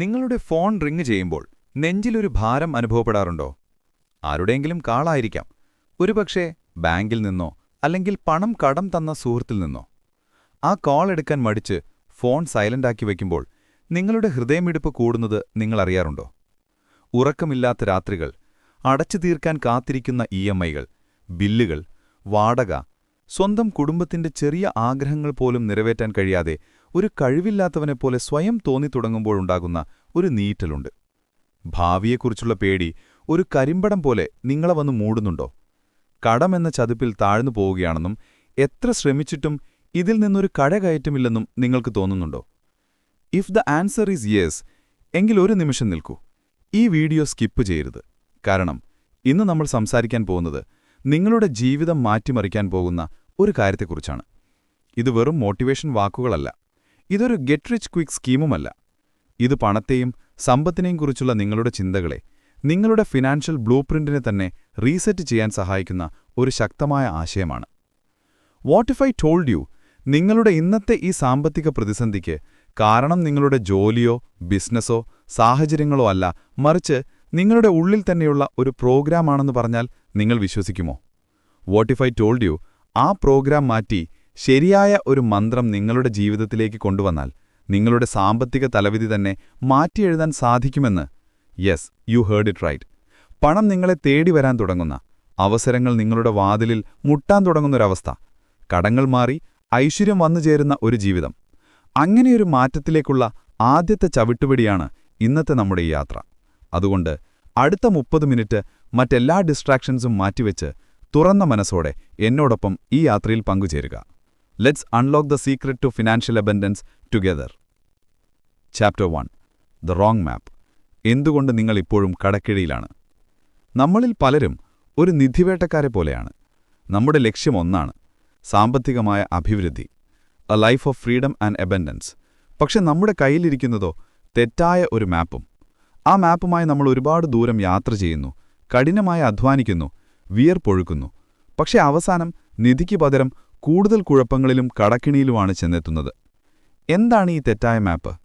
നിങ്ങളുടെ phone ring ചെയ്യുമ്പോൾ നെഞ്ചിലൊരു ഭാരം അനുഭവപ്പെടാറുണ്ടോ? ആരുടെയെങ്കിലും കാളായിരിക്കാം. ഒരുപക്ഷെ ബാങ്കിൽ നിന്നോ അല്ലെങ്കിൽ പണം കടം തന്ന സുഹൃത്തിൽ നിന്നോ. ആ കോൾ എടുക്കാൻ മടിച്ച് ഫോൺ സൈലന്റാക്കി വയ്ക്കുമ്പോൾ നിങ്ങളുടെ ഹൃദയമിടിപ്പ് കൂടുന്നത് നിങ്ങളറിയാറുണ്ടോ ഉറക്കമില്ലാത്ത രാത്രികൾ അടച്ചു തീർക്കാൻ കാത്തിരിക്കുന്ന ഇ ബില്ലുകൾ വാടക സ്വന്തം കുടുംബത്തിന്റെ ചെറിയ ആഗ്രഹങ്ങൾ പോലും നിറവേറ്റാൻ കഴിയാതെ ഒരു കഴിവില്ലാത്തവനെപ്പോലെ സ്വയം തോന്നിത്തുടങ്ങുമ്പോഴുണ്ടാകുന്ന ഒരു നീറ്റലുണ്ട്. ഭാവിയെക്കുറിച്ചുള്ള പേടി ഒരു കരിമ്പടം പോലെ നിങ്ങളെ വന്ന് മൂടുന്നുണ്ടോ? കടമെന്ന ചതുപ്പിൽ താഴ്ന്നു പോവുകയാണെന്നും എത്ര ശ്രമിച്ചിട്ടും ഇതിൽ നിന്നൊരു കഴകയറ്റമില്ലെന്നും നിങ്ങൾക്ക് തോന്നുന്നുണ്ടോ? If the answer is yes എങ്കിൽ ഒരു നിമിഷം നിൽക്കൂ. ഈ വീഡിയോ സ്കിപ്പ് ചെയ്യരുത്. കാരണം ഇന്ന് നമ്മൾ സംസാരിക്കാൻ പോകുന്നത് നിങ്ങളുടെ ജീവിതം മാറ്റിമറിക്കാൻ പോകുന്ന ഒരു കാര്യത്തെക്കുറിച്ചാണ്. ഇത് വെറും മോട്ടിവേഷൻ വാക്കുകളല്ല. ഇതൊരു ഗെറ്റ് റിച്ച് ക്വിക്ക് സ്കീമുമല്ല. ഇത് പണത്തെയും സമ്പത്തിനെയും കുറിച്ചുള്ള നിങ്ങളുടെ ചിന്തകളെ നിങ്ങളുടെ ഫിനാൻഷ്യൽ ബ്ലൂ പ്രിന്റിനെ തന്നെ റീസെറ്റ് ചെയ്യാൻ സഹായിക്കുന്ന ഒരു ശക്തമായ ആശയമാണ്. What if I told you നിങ്ങളുടെ ഇന്നത്തെ ഈ സാമ്പത്തിക പ്രതിസന്ധിക്ക് കാരണം നിങ്ങളുടെ ജോലിയോ ബിസിനസ്സോ സാഹചര്യങ്ങളോ അല്ല മറിച്ച് നിങ്ങളുടെ ഉള്ളിൽ തന്നെയുള്ള ഒരു പ്രോഗ്രാമാണെന്ന് പറഞ്ഞാൽ നിങ്ങൾ വിശ്വസിക്കുമോ? What if I told you ആ പ്രോഗ്രാം മാറ്റി ശരിയായ ഒരു മന്ത്രം നിങ്ങളുടെ ജീവിതത്തിലേക്ക് കൊണ്ടുവന്നാൽ നിങ്ങളുടെ സാമ്പത്തിക തലവിധി തന്നെ മാറ്റിയെഴുതാൻ സാധിക്കുമെന്ന് yes you heard it right. പണം നിങ്ങളെ തേടി വരാൻ തുടങ്ങുന്ന അവസരങ്ങൾ നിങ്ങളുടെ വാതിലിൽ മുട്ടാൻ തുടങ്ങുന്നൊരവസ്ഥ. കടങ്ങൾ മാറി ഐശ്വര്യം വന്നു ചേരുന്ന ഒരു ജീവിതം. അങ്ങനെയൊരു മാറ്റത്തിലേക്കുള്ള ആദ്യത്തെ ചവിട്ടുപടിയാണ് ഇന്നത്തെ നമ്മുടെ ഈ യാത്ര. അതുകൊണ്ട് അടുത്ത മുപ്പത് മിനിറ്റ് മറ്റെല്ലാ ഡിസ്ട്രാക്ഷൻസും മാറ്റിവെച്ച് തുറന്ന മനസ്സോടെ എന്നോടൊപ്പം ഈ യാത്രയിൽ പങ്കുചേരുക. Let's unlock the secret to financial abundance together chapter one the wrong map എന്തുകൊണ്ട് നിങ്ങൾ ഇപ്പോഴും കടക്കിഴിയിലാണ് നമ്മളിൽ പലരും ഒരു നിധിവേട്ടക്കാരെ പോലെയാണ്. നമ്മുടെ ലക്ഷ്യം ഒന്നാണ് സാമ്പത്തികമായ അഭിവൃദ്ധി a life of freedom and abundance പക്ഷെ നമ്മുടെ കയ്യിലിരിക്കുന്നതോ തെറ്റായ ഒരു മാപ്പും. ആ മാപ്പുമായി നമ്മൾ ഒരുപാട് ദൂരം യാത്ര ചെയ്യുന്നു കഠിനമായി അധ്വാനിക്കുന്നു വിയർപ്പൊഴുക്കുന്നു. പക്ഷെ അവസാനം നിധിക്ക് പകരം കൂടുതൽ കുഴപ്പങ്ങളിലും കടക്കിണിയിലുമാണ് ചെന്നെത്തുന്നത്. എന്താണ് ഈ തെറ്റായ മാപ്പ്?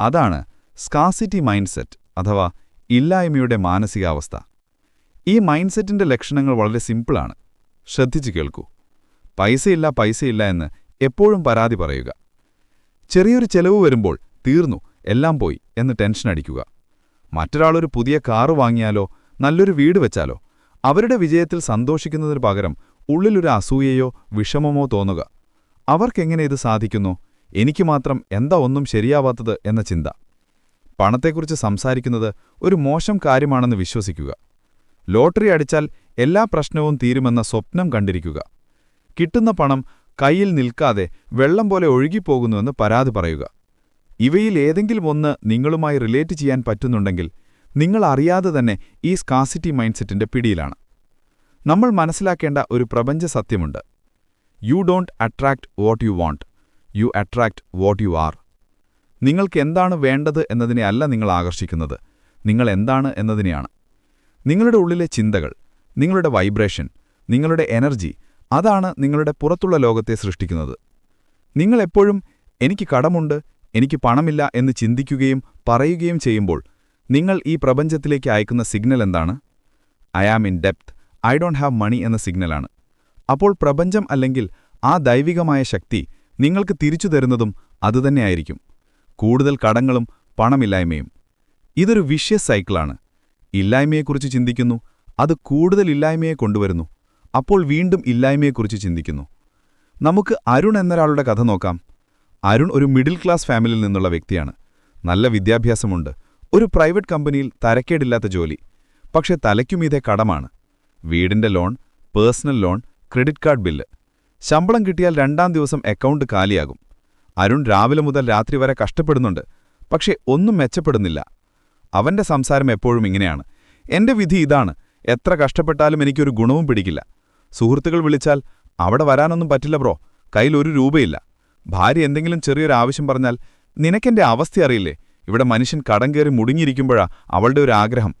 അതാണ് സ്കാസിറ്റി മൈൻഡ്സെറ്റ് അഥവാ ഇല്ലായ്മയുടെ മാനസികാവസ്ഥ. ഈ മൈൻഡ്സെറ്റിന്റെ ലക്ഷണങ്ങൾ വളരെ സിമ്പിളാണ്. ശ്രദ്ധിച്ചു കേൾക്കൂ. പൈസയില്ല പൈസയില്ല എന്ന് എപ്പോഴും പരാതി പറയുക. ചെറിയൊരു ചെലവ് വരുമ്പോൾ തീർന്നു എല്ലാം പോയി എന്ന് ടെൻഷൻ അടിക്കുക. മറ്റൊരാളൊരു പുതിയ കാറ് വാങ്ങിയാലോ നല്ലൊരു വീട് വെച്ചാലോ അവരുടെ വിജയത്തിൽ സന്തോഷിക്കുന്നതിന് പകരം ഉള്ളിലൊരു അസൂയയോ വിഷമമോ തോന്നുക. അവർക്കെങ്ങനെ ഇത് സാധിക്കുന്നു? എനിക്ക് മാത്രം എന്താ ഒന്നും ശരിയാവാത്തത് എന്ന ചിന്ത. പണത്തെക്കുറിച്ച് സംസാരിക്കുന്നത് ഒരു മോശം കാര്യമാണെന്ന് വിശ്വസിക്കുക. ലോട്ടറി അടിച്ചാൽ എല്ലാ പ്രശ്നവും തീരുമെന്ന സ്വപ്നം കണ്ടിരിക്കുക. കിട്ടുന്ന പണം കയ്യിൽ നിൽക്കാതെ വെള്ളം പോലെ ഒഴുകിപ്പോകുന്നുവെന്ന് പരാതി പറയുക. ഇവയിൽ ഏതെങ്കിലും ഒന്ന് നിങ്ങളുമായി റിലേറ്റ് ചെയ്യാൻ പറ്റുന്നുണ്ടെങ്കിൽ നിങ്ങൾ അറിയാതെ തന്നെ ഈ സ്കാസിറ്റി മൈൻഡ്സെറ്റിന്റെ പിടിയിലാണ്. നമ്മൾ മനസ്സിലാക്കേണ്ട ഒരു പ്രപഞ്ച സത്യമുണ്ട്. You don't attract what you want you attract what you are നിങ്ങൾക്ക് എന്താണ് വേണ്ടത് എന്നതിനെ അല്ല നിങ്ങൾ ആകർഷിക്കുന്നത്. നിങ്ങൾ എന്താണ് എന്നതിനെയാണ്. നിങ്ങളുടെ ഉള്ളിലെ ചിന്തകൾ നിങ്ങളുടെ വൈബ്രേഷൻ നിങ്ങളുടെ എനർജി അതാണ് നിങ്ങളുടെ പുറത്തുള്ള ലോകത്തെ സൃഷ്ടിക്കുന്നത്. നിങ്ങൾ എപ്പോഴും എനിക്ക് കടമുണ്ട് എനിക്ക് പണമില്ല എന്ന് ചിന്തിക്കുകയും പറയുകയും ചെയ്യുമ്പോൾ നിങ്ങൾ ഈ പ്രപഞ്ചത്തിലേക്ക് അയക്കുന്ന സിഗ്നൽ എന്താണ്? ഐ ആം ഇൻ ഡെപ്ത് ഐ ഡോണ്ട് ഹാവ് മണി എന്ന സിഗ്നലാണ്. അപ്പോൾ പ്രപഞ്ചം അല്ലെങ്കിൽ ആ ദൈവികമായ ശക്തി നിങ്ങൾക്ക് തിരിച്ചു തരുന്നതും അതുതന്നെയായിരിക്കും കൂടുതൽ കടങ്ങളും പണമില്ലായ്മയും. ഇതൊരു വിഷ്യസ് സൈക്കിളാണ് ഇല്ലായ്മയെക്കുറിച്ച് ചിന്തിക്കുന്നു അത് കൂടുതൽ ഇല്ലായ്മയെ കൊണ്ടുവരുന്നു. അപ്പോൾ വീണ്ടും ഇല്ലായ്മയെക്കുറിച്ച് ചിന്തിക്കുന്നു. നമുക്ക് അരുൺ എന്നൊരാളുടെ കഥ നോക്കാം. അരുൺ ഒരു മിഡിൽ ക്ലാസ് ഫാമിലിയിൽ നിന്നുള്ള വ്യക്തിയാണ്. നല്ല വിദ്യാഭ്യാസമുണ്ട്. ഒരു പ്രൈവറ്റ് കമ്പനിയിൽ തരക്കേടില്ലാത്ത ജോലി. പക്ഷെ തലയ്ക്കുമീതെ കടമാണ്. വീടിന്റെ loan personal loan credit card bill. ശമ്പളം കിട്ടിയാൽ രണ്ടാം ദിവസം അക്കൗണ്ട് കാലിയാകും. അരുൺ രാവിലെ മുതൽ രാത്രി വരെ കഷ്ടപ്പെടുന്നുണ്ട് പക്ഷേ ഒന്നും മെച്ചപ്പെടുന്നില്ല. അവന്റെ സംസാരം എപ്പോഴും ഇങ്ങനെയാണ്. എന്റെ വിധി ഇതാണ്. എത്ര കഷ്ടപ്പെട്ടാലും എനിക്കൊരു ഗുണവും പിടിക്കില്ല. സുഹൃത്തുക്കൾ വിളിച്ചാൽ അവിടെ വരാനൊന്നും പറ്റില്ല ബ്രോ. കയ്യിൽ ഒരു രൂപയില്ല. ഭാര്യ എന്തെങ്കിലും ചെറിയൊരു ആവശ്യം പറഞ്ഞാൽ നിനക്കെന്റെ അവസ്ഥ അറിയില്ലേ? ഇവിടെ മനുഷ്യൻ കടം കയറി മുടുങ്ങിയിരിക്കുമ്പോഴാ അവളുടെ ഒരു ആഗ്രഹം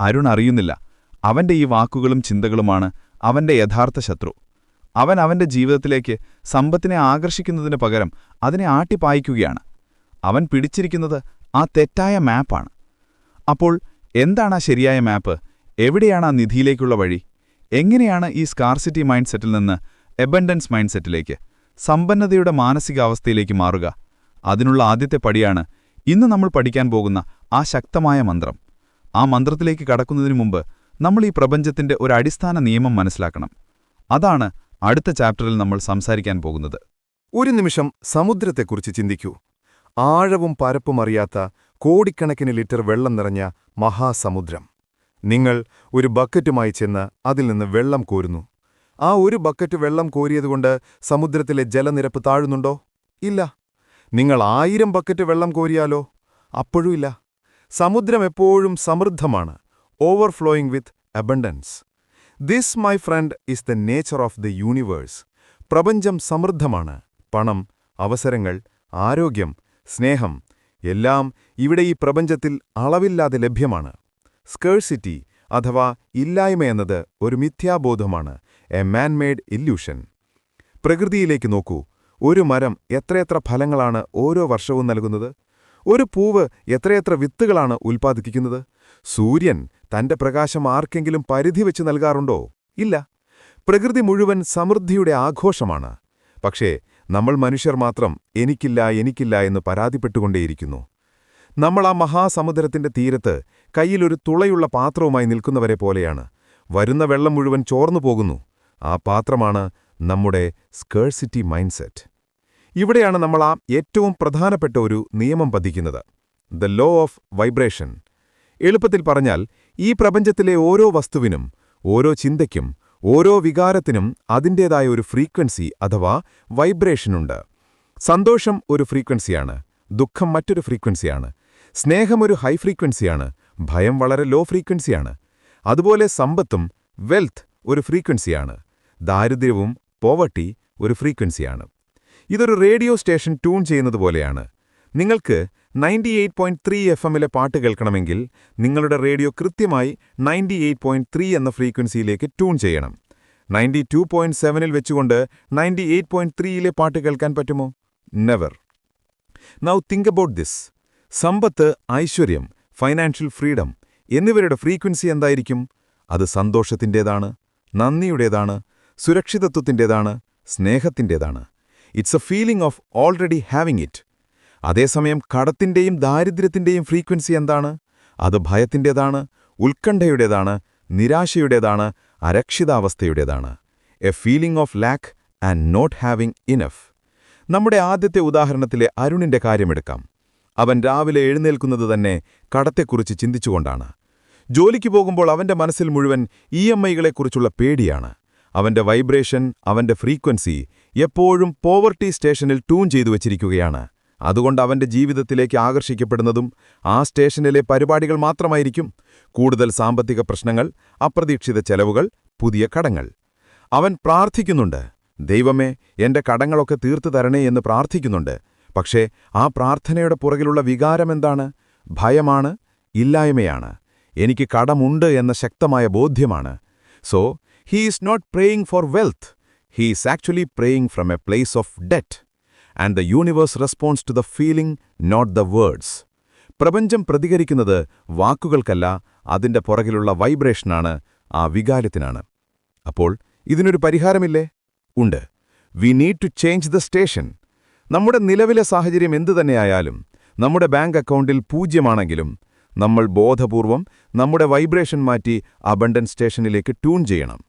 അരുൺ അറിയുന്നില്ല. അവന്റെ ഈ വാക്കുകളും ചിന്തകളുമാണ് അവന്റെ യഥാർത്ഥ ശത്രു. അവൻ അവന്റെ ജീവിതത്തിലേക്ക് സമ്പത്തിനെ ആകർഷിക്കുന്നതിന് പകരം അതിനെ ആട്ടിപ്പായിക്കുകയാണ്. അവൻ പിടിച്ചിരിക്കുന്നത് ആ തെറ്റായ മാപ്പാണ്. അപ്പോൾ എന്താണ് ആ ശരിയായ മാപ്പ്? എവിടെയാണ് ആ നിധിയിലേക്കുള്ള വഴി? എങ്ങനെയാണ് ഈ സ്കാർസിറ്റി മൈൻഡ് സെറ്റിൽ നിന്ന് എബൻഡൻസ് മൈൻഡ് സെറ്റിലേക്ക് സമ്പന്നതയുടെ മാനസികാവസ്ഥയിലേക്ക് മാറുക? അതിനുള്ള ആദ്യത്തെ പടിയാണ് ഇന്ന് നമ്മൾ പഠിക്കാൻ പോകുന്ന ആ ശക്തമായ മന്ത്രം. ആ മന്ത്രത്തിലേക്ക് കടക്കുന്നതിനു മുമ്പ് നമ്മൾ ഈ പ്രപഞ്ചത്തിന്റെ ഒരു അടിസ്ഥാന നിയമം മനസ്സിലാക്കണം. അതാണ് അടുത്ത ചാപ്റ്ററിൽ നമ്മൾ സംസാരിക്കാൻ പോകുന്നത്. ഒരു നിമിഷം സമുദ്രത്തെക്കുറിച്ച് ചിന്തിക്കൂ. ആഴവും പരപ്പും അറിയാത്ത കോടിക്കണക്കിന് ലിറ്റർ വെള്ളം നിറഞ്ഞ മഹാസമുദ്രം. നിങ്ങൾ ഒരു ബക്കറ്റുമായി ചെന്ന് അതിൽ നിന്ന് വെള്ളം കോരുന്നു. ആ ഒരു ബക്കറ്റ് വെള്ളം കോരിയതുകൊണ്ട് സമുദ്രത്തിലെ ജലനിരപ്പ് താഴുന്നുണ്ടോ? ഇല്ല. നിങ്ങൾ ആയിരം ബക്കറ്റ് വെള്ളം കോരിയാലോ? അപ്പോഴുമില്ല സമുദ്രം എപ്പോഴും സമൃദ്ധമാണ്. Overflowing with abundance this my friend is the nature of the universe പ്രപഞ്ചം സമൃദ്ധമാണ്. പണം അവസരങ്ങൾ ആരോഗ്യം സ്നേഹം എല്ലാം ഇവിടെ ഈ പ്രപഞ്ചത്തിൽ അളവില്ലാതെ ലഭ്യമാണ്. സ്കേഴ്സിറ്റി അഥവാ ഇല്ലായ്മ എന്നത് ഒരു മിഥ്യാബോധമാണ്. എ മാൻമെയ്ഡ് ഇല്യൂഷൻ പ്രകൃതിയിലേക്ക് നോക്കൂ. ഒരു മരം എത്രയെത്ര ഫലങ്ങളാണ് ഓരോ വർഷവും നൽകുന്നത്? ഒരു പൂവ് എത്രയെത്ര വിത്തുകളാണ് ഉൽപ്പാദിപ്പിക്കുന്നത്? സൂര്യൻ തന്റെ പ്രകാശം ആർക്കെങ്കിലും പരിധി വെച്ച് നൽകാറുണ്ടോ? ഇല്ല. പ്രകൃതി മുഴുവൻ സമൃദ്ധിയുടെ ആഘോഷമാണ്. പക്ഷേ നമ്മൾ മനുഷ്യർ മാത്രം എനിക്കില്ല എനിക്കില്ല എന്ന് പരാതിപ്പെട്ടുകൊണ്ടേയിരിക്കുന്നു. നമ്മൾ ആ മഹാസമുദ്രത്തിന്റെ തീരത്ത് കയ്യിലൊരു തുളയുള്ള പാത്രവുമായി നിൽക്കുന്നവരെ പോലെയാണ്. വരുന്ന വെള്ളം മുഴുവൻ ചോർന്നു പോകുന്നു. ആ പാത്രമാണ് നമ്മുടെ സ്കേഴ്സിറ്റി മൈൻഡ്സെറ്റ്. ഇവിടെയാണ് നമ്മൾ ആ ഏറ്റവും പ്രധാനപ്പെട്ട ഒരു നിയമം പതിക്കുന്നത്. The law of vibration. എളുപ്പത്തിൽ പറഞ്ഞാൽ ഈ പ്രപഞ്ചത്തിലെ ഓരോ വസ്തുവിനും ഓരോ ചിന്തയ്ക്കും ഓരോ വികാരത്തിനും അതിന്റേതായ ഒരു ഫ്രീക്വൻസി അഥവാ വൈബ്രേഷനുണ്ട് സന്തോഷം ഒരു ഫ്രീക്വൻസിയാണ് ദുഃഖം മറ്റൊരു ഫ്രീക്വൻസിയാണ് സ്നേഹം ഒരു ഹൈ ഫ്രീക്വൻസിയാണ് ഭയം വളരെ ലോ ഫ്രീക്വൻസിയാണ്. അതുപോലെ സമ്പത്തും വെൽത്ത് ഒരു ഫ്രീക്വൻസിയാണ് ദാരിദ്ര്യവും പോവർട്ടി ഒരു ഫ്രീക്വൻസിയാണ്. ഇതൊരു റേഡിയോ സ്റ്റേഷൻ ട്യൂൺ ചെയ്യുന്നത് പോലെയാണ്. നിങ്ങൾക്ക് ninety eight point three F എമ്മിലെ പാട്ട് കേൾക്കണമെങ്കിൽ നിങ്ങളുടെ റേഡിയോ കൃത്യമായി നയന്റി എയ്റ്റ് പോയിന്റ് ത്രീ എന്ന ഫ്രീക്വൻസിയിലേക്ക് ട്യൂൺ ചെയ്യണം. നയന്റി ടു പോയിന്റ് സെവനിൽ വെച്ചുകൊണ്ട് നയന്റി എയ്റ്റ് പോയിന്റ് ത്രീയിലെ പാട്ട് കേൾക്കാൻ പറ്റുമോ? Never now think about this സമ്പത്ത് ഐശ്വര്യം ഫൈനാൻഷ്യൽ ഫ്രീഡം എന്നിവരുടെ ഫ്രീക്വൻസി എന്തായിരിക്കും? അത് സന്തോഷത്തിന്റേതാണ് നന്ദിയുടേതാണ് സുരക്ഷിതത്വത്തിന്റേതാണ് സ്നേഹത്തിന്റേതാണ്. It's a feeling of already having it അതേസമയം കടത്തിന്റെയും ദാരിദ്ര്യത്തിന്റെയും ഫ്രീക്വൻസി എന്താണ്? അത് ഭയത്തിന്റേതാണ് ഉത്കണ്ഠയുടേതാണ് നിരാശയുടേതാണ് അരക്ഷിതാവസ്ഥയുടേതാണ്. A feeling of lack and not having enough നമ്മുടെ ആദ്യത്തെ ഉദാഹരണത്തിലെ അരുണിന്റെ കാര്യമെടുക്കാം. അവൻ രാവിലെ എഴുന്നേൽക്കുന്നത് തന്നെ കടത്തെക്കുറിച്ച് ചിന്തിച്ചുകൊണ്ടാണ്. ജോലിക്ക് പോകുമ്പോൾ അവന്റെ മനസ്സിൽ മുഴുവൻ ഇ എം ഐകളെക്കുറിച്ചുള്ള പേടിയാണ്. അവന്റെ വൈബ്രേഷൻ അവന്റെ ഫ്രീക്വൻസി എപ്പോഴും പോവർട്ടി സ്റ്റേഷനിൽ ട്യൂൺ ചെയ്തു വച്ചിരിക്കുകയാണ്. അതുകൊണ്ട് അവന്റെ ജീവിതത്തിലേക്ക് ആകർഷിക്കപ്പെടുന്നതും ആ സ്റ്റേഷനിലെ പരിപാടികൾ മാത്രമായിരിക്കും കൂടുതൽ സാമ്പത്തിക പ്രശ്നങ്ങൾ അപ്രതീക്ഷിത ചെലവുകൾ പുതിയ കടങ്ങൾ. അവൻ പ്രാർത്ഥിക്കുന്നുണ്ട് ദൈവമേ എന്റെ കടങ്ങളൊക്കെ തീർത്തു തരണേ എന്ന് പ്രാർത്ഥിക്കുന്നുണ്ട്. പക്ഷേ ആ പ്രാർത്ഥനയുടെ പുറകിലുള്ള വികാരമെന്താണ് ഭയമാണ് ഇല്ലായ്മയാണ്. എനിക്ക് കടമുണ്ട് എന്ന ശക്തമായ ബോധ്യമാണ്. So he is not praying for wealth he is actually praying from a place of debt and the universe response to the feeling not the words പ്രപഞ്ചം പ്രതികരിക്കുന്നത് വാക്കുകൾക്കല്ല അതിന്റെ പുറകിലുള്ള വൈബ്രേഷനാണ് ആ വികാരത്തിനാണ്. അപ്പോൾ ഇതിനൊരു പരിഹാരമില്ലേ? ഉണ്ട്. We need to change the station നമ്മുടെ നിലവിലെ സാഹചര്യം എന്തുതന്നെയായാലും നമ്മുടെ ബാങ്ക് അക്കൗണ്ടിൽ പൂജ്യമാണെങ്കിലും നമ്മൾ ബോധപൂർവം നമ്മുടെ വൈബ്രേഷൻ മാറ്റി അബണ്ടൻ സ്റ്റേഷനിലേക്ക് ട്യൂൺ ചെയ്യണം.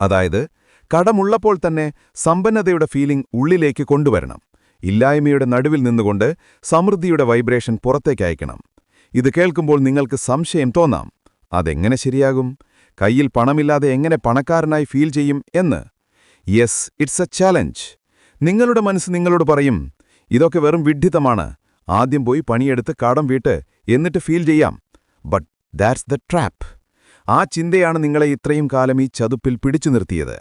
അതായത് കടമുള്ളപ്പോൾ തന്നെ സമ്പന്നതയുടെ ഫീലിംഗ് ഉള്ളിലേക്ക് കൊണ്ടുവരണം. ഇല്ലായ്മയുടെ നടുവിൽ നിന്നുകൊണ്ട് സമൃദ്ധിയുടെ വൈബ്രേഷൻ പുറത്തേക്ക് അയക്കണം. ഇത് കേൾക്കുമ്പോൾ നിങ്ങൾക്ക് സംശയം തോന്നാം. അതെങ്ങനെ ശരിയാകും? കയ്യിൽ പണമില്ലാതെ എങ്ങനെ പണക്കാരനായി ഫീൽ ചെയ്യും എന്ന്. യെസ് ഇറ്റ്സ് എ ചാലഞ്ച് നിങ്ങളുടെ മനസ്സ് നിങ്ങളോട് പറയും ഇതൊക്കെ വെറും വിഡ്ഢിത്തമാണ്. ആദ്യം പോയി പണിയെടുത്ത് കടം വീട്ട് എന്നിട്ട് ഫീൽ ചെയ്യാം. ബട്ട് ദാറ്റ്സ് ദ ട്രാപ്പ് ആ ചിന്തയാണ് നിങ്ങളെ ഇത്രയും കാലം ഈ ചതുപ്പിൽ പിടിച്ചു നിർത്തിയത്.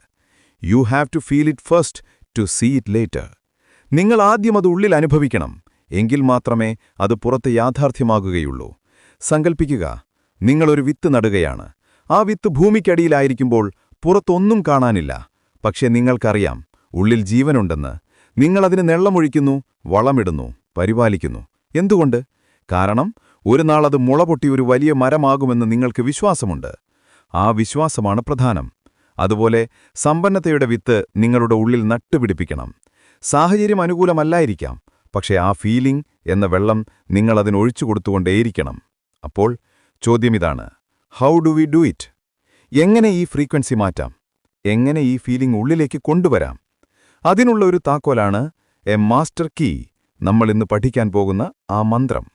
You have to feel it first to see it later നിങ്ങൾ ആദ്യം അത് ഉള്ളിൽ അനുഭവിക്കണം എങ്കിൽ മാത്രമേ അത് പുറത്ത് യാഥാർത്ഥ്യമാകുകയുള്ളൂ. സങ്കൽപ്പിക്കുക നിങ്ങളൊരു വിത്ത് നടുകയാണ്. ആ വിത്ത് ഭൂമിക്കടിയിലായിരിക്കുമ്പോൾ പുറത്തൊന്നും കാണാനില്ല. പക്ഷേ നിങ്ങൾക്കറിയാം ഉള്ളിൽ ജീവനുണ്ടെന്ന്. നിങ്ങളതിന് നെള്ളമൊഴിക്കുന്നു വളമിടുന്നു പരിപാലിക്കുന്നു. എന്തുകൊണ്ട്? കാരണം ഒരു നാളത് മുളപൊട്ടി ഒരു വലിയ മരമാകുമെന്ന് നിങ്ങൾക്ക് വിശ്വാസമുണ്ട്. ആ വിശ്വാസമാണ് പ്രധാനം. അതുപോലെ സമ്പന്നതയുടെ വിത്ത് നിങ്ങളുടെ ഉള്ളിൽ നട്ടുപിടിപ്പിക്കണം. സാഹചര്യം അനുകൂലമല്ലായിരിക്കാം. പക്ഷേ ആ ഫീലിംഗ് എന്ന വെള്ളം നിങ്ങളതിനൊഴിച്ചു കൊടുത്തുകൊണ്ടേയിരിക്കണം. അപ്പോൾ ചോദ്യം ഇതാണ്. How do we do it എങ്ങനെ ഈ ഫ്രീക്വൻസി മാറ്റാം? എങ്ങനെ ഈ ഫീലിംഗ് ഉള്ളിലേക്ക് കൊണ്ടുവരാം? അതിനുള്ള ഒരു താക്കോലാണ് എ മാസ്റ്റർ കീ. നമ്മൾ ഇന്ന് പഠിക്കാൻ പോകുന്ന ആ മന്ത്രം.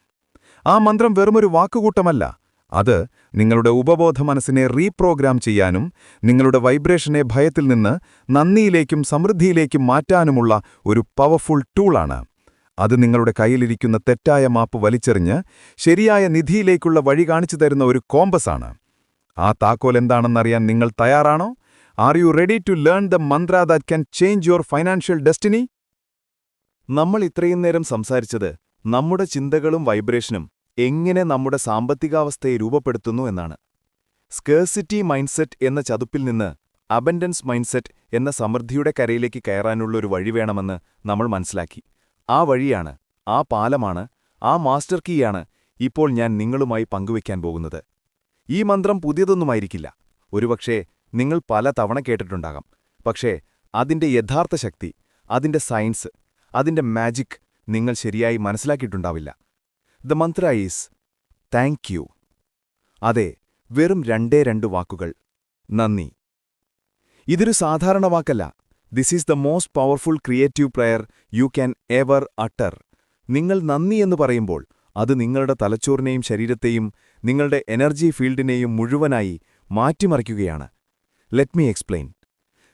ആ മന്ത്രം വെറുമൊരു വാക്കുകൂട്ടമല്ല. അത് നിങ്ങളുടെ ഉപബോധ മനസ്സിനെ റീപ്രോഗ്രാം ചെയ്യാനും നിങ്ങളുടെ വൈബ്രേഷനെ ഭയത്തിൽ നിന്ന് നന്ദിയിലേക്കും സമൃദ്ധിയിലേക്കും മാറ്റാനുമുള്ള ഒരു പവർഫുൾ ടൂളാണ്. അത് നിങ്ങളുടെ കയ്യിലിരിക്കുന്ന തെറ്റായ മാപ്പ് വലിച്ചെറിഞ്ഞ് ശരിയായ നിധിയിലേക്കുള്ള വഴി കാണിച്ചു തരുന്ന ഒരു കോമ്പസാണ്. ആ താക്കോൽ എന്താണെന്നറിയാൻ നിങ്ങൾ തയ്യാറാണോ? Are you ready to learn the mantra that can change your financial destiny നമ്മൾ ഇത്രയും നേരം സംസാരിച്ചത് നമ്മുടെ ചിന്തകളും വൈബ്രേഷനും എങ്ങനെ നമ്മുടെ സാമ്പത്തികാവസ്ഥയെ രൂപപ്പെടുത്തുന്നു എന്നാണ്. സ്കേഴ്സിറ്റി മൈൻഡ്സെറ്റ് എന്ന ചതുപ്പിൽ നിന്ന് അബൻഡൻസ് മൈൻഡ്സെറ്റ് എന്ന സമൃദ്ധിയുടെ കരയിലേക്ക് കയറാനുള്ള ഒരു വഴി വേണമെന്ന് നമ്മൾ മനസ്സിലാക്കി. ആ വഴിയാണ് ആ പാലമാണ് ആ മാസ്റ്റർ കീയാണ് ഇപ്പോൾ ഞാൻ നിങ്ങളുമായി പങ്കുവയ്ക്കാൻ പോകുന്നത്. ഈ മന്ത്രം പുതിയതൊന്നുമായിരിക്കില്ല. ഒരുപക്ഷേ നിങ്ങൾ പല തവണ കേട്ടിട്ടുണ്ടാകാം. പക്ഷേ അതിന്റെ യഥാർത്ഥ ശക്തി അതിന്റെ സയൻസ് അതിന്റെ മാജിക് നിങ്ങൾ ശരിയായി മനസ്സിലാക്കിയിട്ടുണ്ടാവില്ല. The mantra is thank you അതെ വെറും രണ്ടേ രണ്ട് വാക്കുകൾ. നന്ദി. ഇതൊരു സാധാരണ വാക്കല്ല. This is the most powerful creative prayer you can ever utter നിങ്ങൾ നന്ദി എന്ന് പറയുമ്പോൾ അത് നിങ്ങളുടെ തലച്ചോറിനെയും ശരീരത്തെയും നിങ്ങളുടെ എനർജി ഫീൽഡിനെയും മുഴുവനായി മാറ്റിമറിക്കുകയാണ്. ലെറ്റ് മീ എക്സ്പ്ലെയിൻ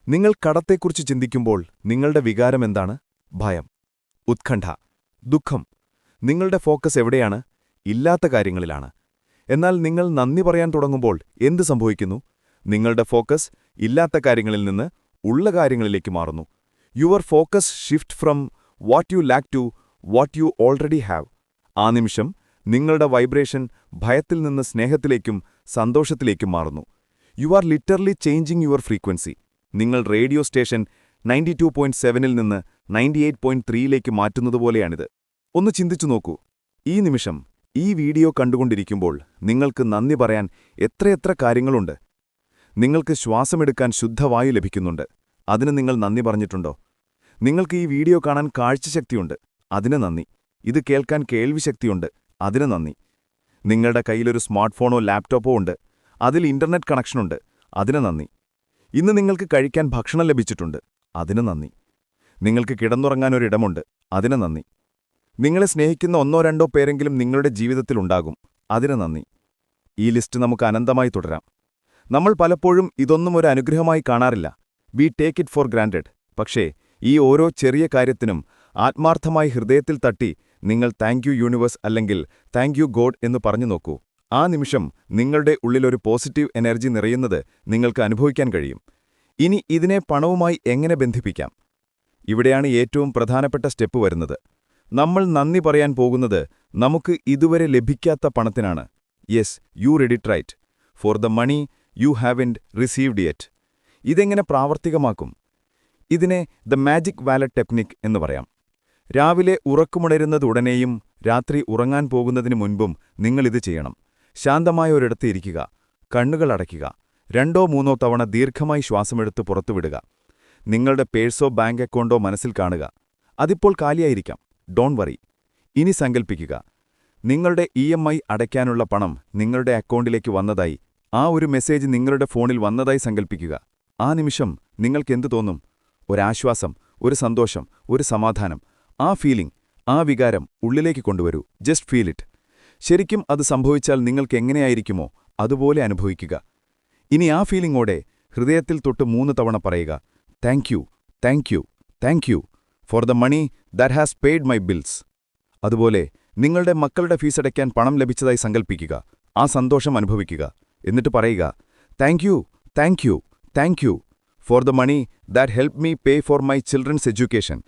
നിങ്ങൾ കടത്തെക്കുറിച്ച് ചിന്തിക്കുമ്പോൾ നിങ്ങളുടെ വികാരം എന്താണ്? ഭയം. ഉത്കണ്ഠ. ദുഃഖം. നിങ്ങളുടെ ഫോക്കസ് എവിടെയാണ്? ഇല്ലാത്ത കാര്യങ്ങളിലാണ്. എന്നാൽ നിങ്ങൾ നന്ദി പറയാൻ തുടങ്ങുമ്പോൾ എന്ത് സംഭവിക്കുന്നു? നിങ്ങളുടെ ഫോക്കസ് ഇല്ലാത്ത കാര്യങ്ങളിൽ നിന്ന് ഉള്ള കാര്യങ്ങളിലേക്ക് മാറുന്നു. Your focus shift from what you lack to what you already have. ആ നിമിഷം നിങ്ങളുടെ വൈബ്രേഷൻ ഭയത്തിൽ നിന്ന് സ്നേഹത്തിലേക്കും സന്തോഷത്തിലേക്കും മാറുന്നു. You are literally changing your frequency. നിങ്ങൾ radio station ninety two point സെവനിൽ നിന്ന് നയന്റി എയ്റ്റ് പോയിന്റ് ത്രീയിലേക്ക് മാറ്റുന്നതുപോലെയാണിത് ഒന്ന് ചിന്തിച്ചു നോക്കൂ. ഈ നിമിഷം ഈ വീഡിയോ കണ്ടുകൊണ്ടിരിക്കുമ്പോൾ നിങ്ങൾക്ക് നന്ദി പറയാൻ എത്രയെത്ര കാര്യങ്ങളുണ്ട്. നിങ്ങൾക്ക് ശ്വാസമെടുക്കാൻ ശുദ്ധവായു ലഭിക്കുന്നുണ്ട്. അതിന് നിങ്ങൾ നന്ദി പറഞ്ഞിട്ടുണ്ടോ? നിങ്ങൾക്ക് ഈ വീഡിയോ കാണാൻ കാഴ്ചശക്തിയുണ്ട്. അതിന് നന്ദി. ഇത് കേൾക്കാൻ കേൾവിശക്തിയുണ്ട്. അതിന് നന്ദി. നിങ്ങളുടെ കയ്യിലൊരു സ്മാർട്ട് ഫോണോ ലാപ്ടോപ്പോ ഉണ്ട്. അതിൽ ഇന്റർനെറ്റ് കണക്ഷനുണ്ട്. അതിന് നന്ദി. ഇന്ന് നിങ്ങൾക്ക് കഴിക്കാൻ ഭക്ഷണം ലഭിച്ചിട്ടുണ്ട്. അതിന് നന്ദി. നിങ്ങൾക്ക് കിടന്നുറങ്ങാൻ ഒരിടമുണ്ട് അതിന് നന്ദി. നിങ്ങളെ സ്നേഹിക്കുന്ന ഒന്നോ രണ്ടോ പേരെങ്കിലും നിങ്ങളുടെ ജീവിതത്തിൽ ഉണ്ടാകും. അതിന് നന്ദി. ഈ ലിസ്റ്റ് നമുക്ക് അനന്തമായി തുടരാം. നമ്മൾ പലപ്പോഴും ഇതൊന്നും ഒരു അനുഗ്രഹമായി കാണാറില്ല. We take it for granted പക്ഷേ ഈ ഓരോ ചെറിയ കാര്യത്തിനും ആത്മാർത്ഥമായി ഹൃദയത്തിൽ തട്ടി നിങ്ങൾ താങ്ക് യൂണിവേഴ്സ് അല്ലെങ്കിൽ താങ്ക് ഗോഡ് എന്ന് പറഞ്ഞു നോക്കൂ. ആ നിമിഷം നിങ്ങളുടെ ഉള്ളിലൊരു പോസിറ്റീവ് എനർജി നിറയുന്നത് നിങ്ങൾക്ക് അനുഭവിക്കാൻ കഴിയും. ഇനി ഇതിനെ പണവുമായി എങ്ങനെ ബന്ധിപ്പിക്കാം? ഇവിടെയാണ് ഏറ്റവും പ്രധാനപ്പെട്ട സ്റ്റെപ്പ് വരുന്നത്. നമ്മൾ നന്ദി പറയാൻ പോകുന്നത് നമുക്ക് ഇതുവരെ ലഭിക്കാത്ത പണത്തിനാണ്. Yes you read it right for the money you haven't received yet ഇതെങ്ങനെ പ്രാവർത്തികമാക്കും? ഇതിനെ ദ മാജിക് വാലറ്റ് ടെക്നിക് എന്ന് പറയാം. രാവിലെ ഉറക്കുമുണരുന്നതുടനെയും രാത്രി ഉറങ്ങാൻ പോകുന്നതിന് മുൻപും നിങ്ങളിത് ചെയ്യണം. ശാന്തമായ ഒരിടത്ത് ഇരിക്കുക. കണ്ണുകൾ അടയ്ക്കുക. രണ്ടോ മൂന്നോ തവണ ദീർഘമായി ശ്വാസമെടുത്ത് പുറത്തുവിടുക. നിങ്ങളുടെ പേഴ്സോ ബാങ്ക് അക്കൗണ്ടോ മനസ്സിൽ കാണുക. അതിപ്പോൾ കാലിയായിരിക്കാം. Don't worry. ഇനി സങ്കൽപ്പിക്കുക. നിങ്ങളുടെ ഇ എം ഐ അടയ്ക്കാനുള്ള പണം നിങ്ങളുടെ അക്കൗണ്ടിലേക്ക് വന്നതായി ആ ഒരു മെസ്സേജ് നിങ്ങളുടെ ഫോണിൽ വന്നതായി സങ്കൽപ്പിക്കുക. ആ നിമിഷം നിങ്ങൾക്ക് എന്തു തോന്നും? ഒരാശ്വാസം ഒരു സന്തോഷം ഒരു സമാധാനം ആ ഫീലിംഗ് ആ വികാരം ഉള്ളിലേക്ക് കൊണ്ടുവരൂ. Just feel it. ശരിക്കും അത് സംഭവിച്ചാൽ നിങ്ങൾക്ക് എങ്ങനെയായിരിക്കുമോ അതുപോലെ അനുഭവിക്കുക. ഇനി ആ ഫീലിംഗോടെ ഹൃദയത്തിൽ തൊട്ട് മൂന്ന് തവണ പറയുക thank you thank you thank you. For the money that has paid my bills അതുപോലെ നിങ്ങളുടെ മക്കളുടെ ഫീസ് അടയ്ക്കാൻ പണം ലഭിച്ചതായി സങ്കൽപ്പിക്കുക ആ സന്തോഷം അനുഭവിക്കുക. എന്നിട്ട് പറയുക thank you thank you thank you for the money that help me pay for my children's education